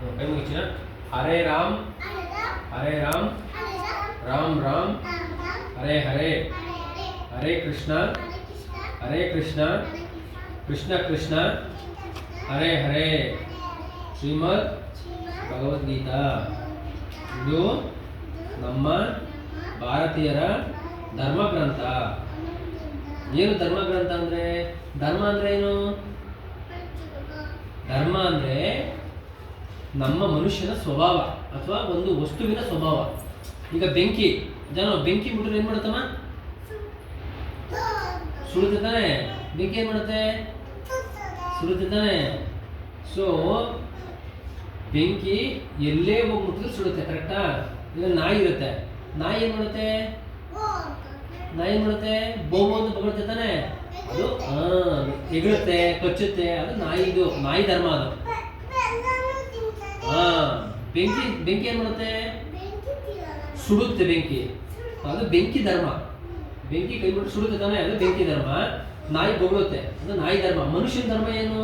ಹರೇ ರಾಮ್. ಹರೇ ರಾಮ್. ರಾಮ್ ರಾಮ್. ಹರೇ ಹರೇ. ಹರೇ ಕೃಷ್ಣ. ಹರೇ ಕೃಷ್ಣ. ಕೃಷ್ಣ ಕೃಷ್ಣ. ಹರೇ ಹರೇ. ಶ್ರೀಮದ್ ಭಗವದ್ಗೀತಾ. ಇದು ನಮ್ಮ ಭಾರತೀಯರ ಧರ್ಮಗ್ರಂಥ. ಏನು ಧರ್ಮಗ್ರಂಥ ಅಂದ್ರೆ? ಧರ್ಮ ಅಂದ್ರೆ ಏನು? ಧರ್ಮ ಅಂದ್ರೆ ನಮ್ಮ ಮನುಷ್ಯನ ಸ್ವಭಾವ ಅಥವಾ ಒಂದು ವಸ್ತುವಿನ ಸ್ವಭಾವ. ಈಗ ಬೆಂಕಿ ಜನ ಬೆಂಕಿ ಬಿಟ್ರೆ ಏನ್ ಮಾಡುತ್ತಮ್ಮ? ಸುಡುತ್ತೆ ಬೆಂಕಿ ಏನು ಮಾಡುತ್ತೆ? ಸುಡುತ್ತೆ ತಾನೆ. ಸೊ ಬೆಂಕಿ ಎಲ್ಲೇ ಹೋಗಿ ಮುಟ್ಟಿದ್ರು ಸುಡುತ್ತೆ ಕರೆಕ್ಟಾ ಇಲ್ಲ ನಾಯಿ ಇರುತ್ತೆ. ನಾಯಿ ಏನು ಮಾಡುತ್ತೆ? ನಾಯಿ ಏನು ಮಾಡುತ್ತೆ? ಬೋಮು ಅಂತ ಬಗಳುತ್ತೆ ತಾನೆ. ಅದು ಹಾಂ ಎಗಳುತ್ತೆ, ಕಚ್ಚುತ್ತೆ. ಅದು ನಾಯಿದು, ನಾಯಿ ಧರ್ಮ ಅದು. ಹಾ ಬೆಂಕಿ ಬೆಂಕಿ ಏನ್ ಮಾಡುತ್ತೆ? ಸುಡುತ್ತೆ ಬೆಂಕಿ. ಅದು ಬೆಂಕಿ ಧರ್ಮ. ಬೆಂಕಿ ಕೈ ಬಿಟ್ಟು ಸುಡುತ್ತೆ ತಾನೆ ಅದು ಬೆಂಕಿ ಧರ್ಮ. ನಾಯಿ ಬೊಗಳುತ್ತೆ ಅದು ನಾಯಿ ಧರ್ಮ. ಮನುಷ್ಯನ ಧರ್ಮ ಏನು?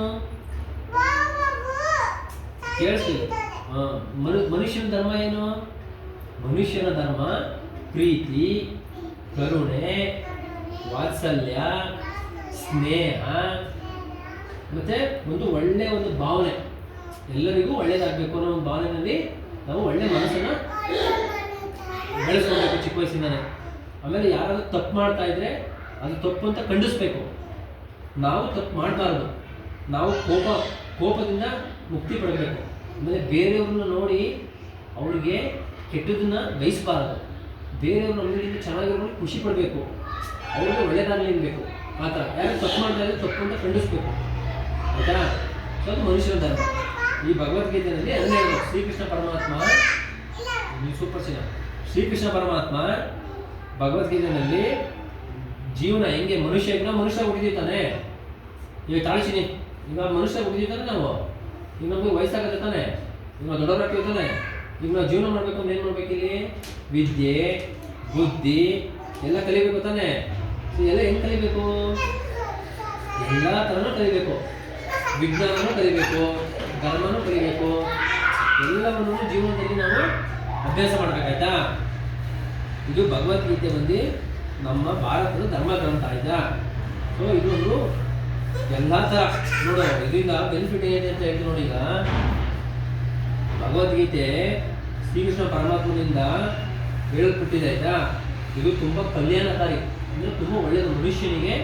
ಹಾ ಮನು ಮನುಷ್ಯನ ಧರ್ಮ ಏನು? ಮನುಷ್ಯನ ಧರ್ಮ. ಪ್ರೀತಿ ಕರುಣೆ ವಾತ್ಸಲ್ಯ ಸ್ನೇಹ. ಮತ್ತೆ ಒಂದು ಒಳ್ಳೆ ಒಂದು ಭಾವನೆ. ಎಲ್ಲರಿಗೂ ಒಳ್ಳೇದಾಗಬೇಕು ಅನ್ನೋ ಒಂದು ಭಾವನೆಯಲ್ಲಿ ನಾವು ಒಳ್ಳೆ ಮನಸ್ಸನ್ನು ಬೆಳೆಸ್ಕೊಬೇಕು ಚಿಕ್ಕ ವಯಸ್ಸಿಂದಾನೆ. ಆಮೇಲೆ ಯಾರಾದರೂ ತಪ್ಪು ಮಾಡ್ತಾ ಇದ್ರೆ ಅದು ತಪ್ಪು ಅಂತ ಖಂಡಿಸ್ಬೇಕು. ನಾವು ತಪ್ಪು ಮಾಡಬಾರ್ದು. ನಾವು ಕೋಪ, ಕೋಪದಿಂದ ಮುಕ್ತಿ ಪಡಬೇಕು. ಆಮೇಲೆ ಬೇರೆಯವ್ರನ್ನ ನೋಡಿ ಅವಳಿಗೆ ಕೆಟ್ಟದನ್ನ ಬಯಸಬಾರದು. ಬೇರೆಯವ್ರನ್ನ ನೋಡಿ ಚೆನ್ನಾಗಿರೋ ಖುಷಿ ಪಡಬೇಕು. ಅವ್ರಿಗೆ ಒಳ್ಳೆಯದಾಗಲಿ ಅನ್ಬೇಕು. ಆ ಥರ. ಯಾರು ತಪ್ಪು ಮಾಡ್ತಾ ಇದ್ರೆ ತಪ್ಪು ಅಂತ ಖಂಡಿಸ್ಬೇಕು. ಆಯ್ತಾ? ಸೊ ಅದು ಮನುಷ್ಯನ ಧರ್ಮ. ಈ ಭಗವದ್ಗೀತೆಯಲ್ಲಿ ಹೇಳೋದು ಶ್ರೀಕೃಷ್ಣ ಪರಮಾತ್ಮ ಸೂಪರ್ ಸಿನ ಶ್ರೀಕೃಷ್ಣ ಪರಮಾತ್ಮ ಭಗವದ್ಗೀತೆಯಲ್ಲಿ ಜೀವನ ಹೆಂಗೆ ಮನುಷ್ಯ ಈಗ ಮನುಷ್ಯ ಹುಡುಗಿತಾನೆ ತಾನೆ ಈಗ ತಾಳಿಸಿನಿ. ಈಗ ಮನುಷ್ಯ ಹುಡುಗಿತಾನೆ ತಾನೆ ನಾವು. ಈಗ ನಮಗೆ ವಯಸ್ಸಾಗತ್ತೆ ತಾನೆ. ಈಗ ನಾವು ದೊಡ್ಡವರಾಗ್ತೀವಿ ತಾನೆ. ಈಗ ನಾವು ಜೀವನ ಮಾಡಬೇಕು ಅಂದ್ರೆ ಏನು ಮಾಡ್ಬೇಕಿಲ್ಲಿ ವಿದ್ಯೆ, ಬುದ್ಧಿ, ಎಲ್ಲ ಕಲಿಬೇಕು ತಾನೆ. ಎಲ್ಲ ಹೆಂಗೆ ಕಲಿಬೇಕು? ಎಲ್ಲ ಥರನೂ ಕಲಿಬೇಕು. ವಿಜ್ಞಾನನೂ ಕಲಿಬೇಕು ಧರ್ಮನೂ ಕಲಿಬೇಕು, ಎಲ್ಲವನ್ನೂ ಜೀವನದಲ್ಲಿ ನಾವು ಅಭ್ಯಾಸ ಮಾಡಬೇಕಾಯ್ತಾ? ಇದು ಭಗವದ್ಗೀತೆ ಬಂದು ನಮ್ಮ ಭಾರತದ ಧರ್ಮ ಗ್ರಂಥ ಆಯ್ತಾ? ಸೊ ಇದೊಂದು ಎಲ್ಲ ಥರ ನೋಡು, ಇದರಿಂದ ಬೆನಿಫಿಟ್ ಏನಿದೆ ಅಂತ ಹೇಳ್ತೀವಿ ನೋಡಿ ಈಗ. ಭಗವದ್ಗೀತೆ ಶ್ರೀಕೃಷ್ಣ ಪರಮಾತ್ಮನಿಂದ ಹೇಳಲ್ಪಟ್ಟಿದೆ, ಆಯ್ತಾ? ಇದು ತುಂಬ ಕಲ್ಯಾಣಕಾರಿ, ಅಂದರೆ ತುಂಬ ಒಳ್ಳೆಯದು ಮನುಷ್ಯನಿಗೆ,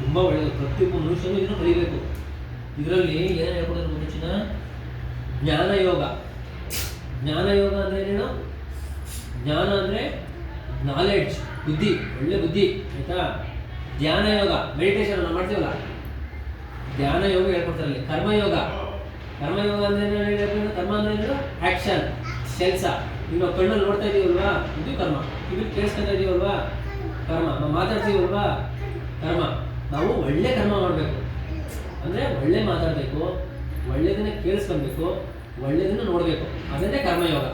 ತುಂಬ ಒಳ್ಳೆಯದು ಪ್ರತಿಯೊಬ್ಬ ಮನುಷ್ಯನು ಇದನ್ನು ಕಲಿಬೇಕು. ಇದರಲ್ಲಿ ಏನು ಹೇಳ್ಕೊಡೋದು ಮುಂಚಿನ ಜ್ಞಾನಯೋಗ ಜ್ಞಾನಯೋಗ ಜ್ಞಾನ ಯೋಗ ಅಂದ್ರೆ ಏನೇನು? ಜ್ಞಾನ ಅಂದರೆ ನಾಲೆಡ್ಜ್ ಬುದ್ಧಿ, ಒಳ್ಳೆ ಬುದ್ಧಿ, ಆಯಿತಾ? ಧ್ಯಾನ ಯೋಗ ಮೆಡಿಟೇಷನ್ ನಾವು ಮಾಡ್ತೀವಲ್ಲ? ಧ್ಯಾನ ಯೋಗ ಹೇಳ್ಕೊಡ್ತಾರಲ್ಲಿ ಕರ್ಮಯೋಗ ಕರ್ಮಯೋಗ ಅಂದ್ರೆ ಏನು? ಕರ್ಮ ಅಂದರೆ ಏನು ಆಕ್ಷನ್ ಕೆಲಸ ಈಗ ನಾವು ಕಣ್ಣಲ್ಲಿ ನೋಡ್ತಾ ಇದೀವಲ್ವಾ? ಇದು ಕರ್ಮ. ಇದು ಕೇಳಿಸ್ಕೊತಾ ಇದೀವಲ್ವಾ? ಕರ್ಮ. ನಾವು ಮಾತಾಡ್ತೀವಲ್ವಾ? ಕರ್ಮ. ನಾವು ಒಳ್ಳೆ ಕರ್ಮ ಮಾಡಬೇಕು. ಅಂದರೆ ಒಳ್ಳೆ ಮಾತಾಡಬೇಕು ಒಳ್ಳೆಯದನ್ನ ಕೇಳಿಸ್ಕೊಬೇಕು ಒಳ್ಳೆಯದನ್ನ ನೋಡಬೇಕು. ಅದನ್ನೇ ಕರ್ಮಯೋಗ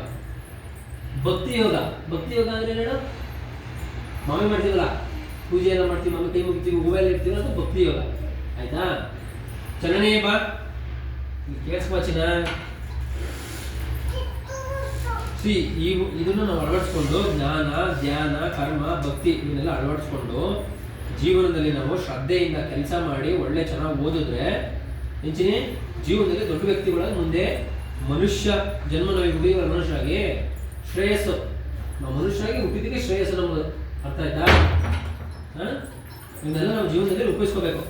ಭಕ್ತಿ ಯೋಗ. ಭಕ್ತಿ ಯೋಗ ಅಂದ್ರೆ ಏನು ಮಾಮಿ ಮಾಡ್ತೀವಲ್ಲ? ಪೂಜೆ ಎಲ್ಲ ಮಾಡ್ತೀವಿ ಮಾಮಿ ಕೈ ಮುಗ್ತೀವಿ, ಹೂವೆಲ್ಲ ಇರ್ತೀವಿ ಅದು ಭಕ್ತಿ ಯೋಗ. ಆಯಿತಾ? ಚಲನೇ ಬಾ. ಕೇಳಿಸ್ಕೊಚಿನ ಸಿ ಈ ಇದನ್ನು ನಾವು ಅಳವಡಿಸ್ಕೊಂಡು ಜ್ಞಾನ, ಧ್ಯಾನ, ಕರ್ಮ, ಭಕ್ತಿ ಇವನ್ನೆಲ್ಲ ಅಳವಡಿಸ್ಕೊಂಡು ಜೀವನದಲ್ಲಿ ನಾವು ಶ್ರದ್ಧೆಯಿಂದ ಕೆಲಸ ಮಾಡಿ ಒಳ್ಳೆ ಚೆನ್ನಾಗಿ ಓದಿದ್ರೆ ಹೆಂಚಿನಿ ಜೀವನದಲ್ಲಿ ದೊಡ್ಡ ವ್ಯಕ್ತಿಗಳಾಗಿ ಮುಂದೆ ಮನುಷ್ಯ ಜನ್ಮ ನಾವು ಹುಡುಗಿಗಳ ಮನುಷ್ಯರಾಗಿ ಶ್ರೇಯಸ್ಸು. ನಾವು ಮನುಷ್ಯರಾಗಿ ಹುಟ್ಟಿದ್ದಕ್ಕೆ ಶ್ರೇಯಸ್ಸು ನಮ್ಮದು ಅರ್ಥ ಆಯ್ತಾ? ಹಾಂ? ಇವನ್ನೆಲ್ಲ ನಾವು ಜೀವನದಲ್ಲಿ ಉಪಯೋಗಿಸ್ಕೋಬೇಕು